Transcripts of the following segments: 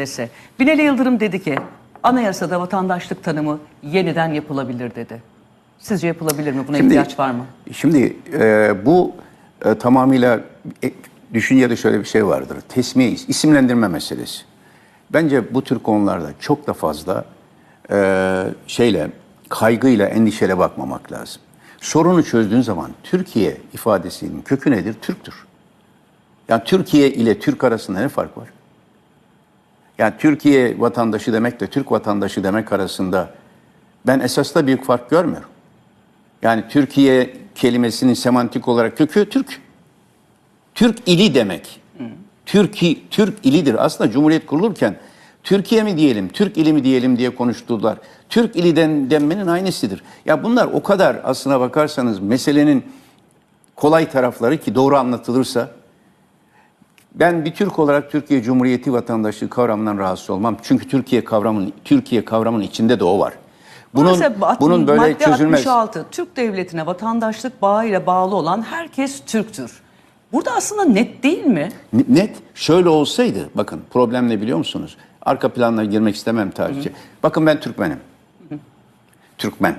meselesi. Binali Yıldırım dedi ki anayasada vatandaşlık tanımı yeniden yapılabilir dedi. Sizce yapılabilir mi? Buna Şimdi- ihtiyaç var mı? Şimdi e, bu e, tamamıyla e, düşüncede şöyle bir şey vardır. Tesmiye, isimlendirme meselesi. Bence bu tür konularda çok da fazla e, şeyle, kaygıyla, endişeyle bakmamak lazım. Sorunu çözdüğün zaman Türkiye ifadesinin kökü nedir? Türktür. Yani Türkiye ile Türk arasında ne fark var? Yani Türkiye vatandaşı demekle Türk vatandaşı demek arasında ben esasda büyük fark görmüyorum. Yani Türkiye kelimesinin semantik olarak kökü Türk. Türk ili demek. Türkiye Türk ilidir. Aslında Cumhuriyet kurulurken Türkiye mi diyelim, Türk ili mi diyelim diye konuştular. Türk ili den, denmenin aynısıdır. Ya bunlar o kadar aslına bakarsanız meselenin kolay tarafları ki doğru anlatılırsa ben bir Türk olarak Türkiye Cumhuriyeti vatandaşlığı kavramından rahatsız olmam. Çünkü Türkiye kavramının Türkiye kavramının içinde de o var. Bunun bunun böyle madde çözülmez. 66 Türk devletine vatandaşlık bağıyla bağlı olan herkes Türktür. Burada aslında net değil mi? Net şöyle olsaydı bakın problem ne biliyor musunuz? Arka planlara girmek istemem tarihçi. Bakın ben Türkmenim. Türkmen.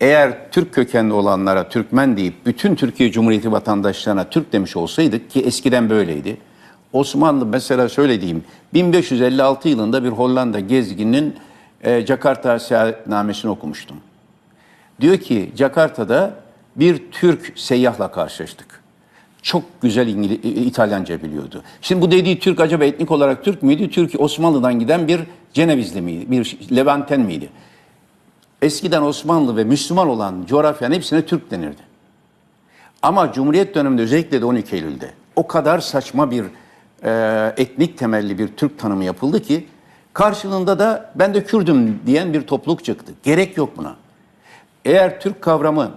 Eğer Türk kökenli olanlara Türkmen deyip bütün Türkiye Cumhuriyeti vatandaşlarına Türk demiş olsaydık ki eskiden böyleydi. Osmanlı mesela şöyle diyeyim 1556 yılında bir Hollanda gezginin e, Jakarta seyahatnamesini okumuştum. Diyor ki Jakarta'da bir Türk seyyahla karşılaştık. Çok güzel İngiliz, İtalyanca biliyordu. Şimdi bu dediği Türk acaba etnik olarak Türk müydü? Türk Osmanlı'dan giden bir Cenevizli miydi? Bir Levanten miydi? Eskiden Osmanlı ve Müslüman olan coğrafyanın hepsine Türk denirdi. Ama Cumhuriyet döneminde özellikle de 12 Eylül'de o kadar saçma bir e, etnik temelli bir Türk tanımı yapıldı ki karşılığında da ben de Kürdüm diyen bir topluluk çıktı. Gerek yok buna. Eğer Türk kavramı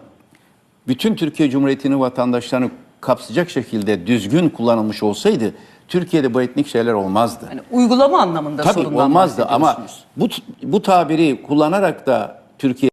bütün Türkiye Cumhuriyeti'nin vatandaşlarını kapsayacak şekilde düzgün kullanılmış olsaydı Türkiye'de bu etnik şeyler olmazdı. Yani uygulama anlamında Tabii sorundan olmazdı ama bu bu tabiri kullanarak da Türkiye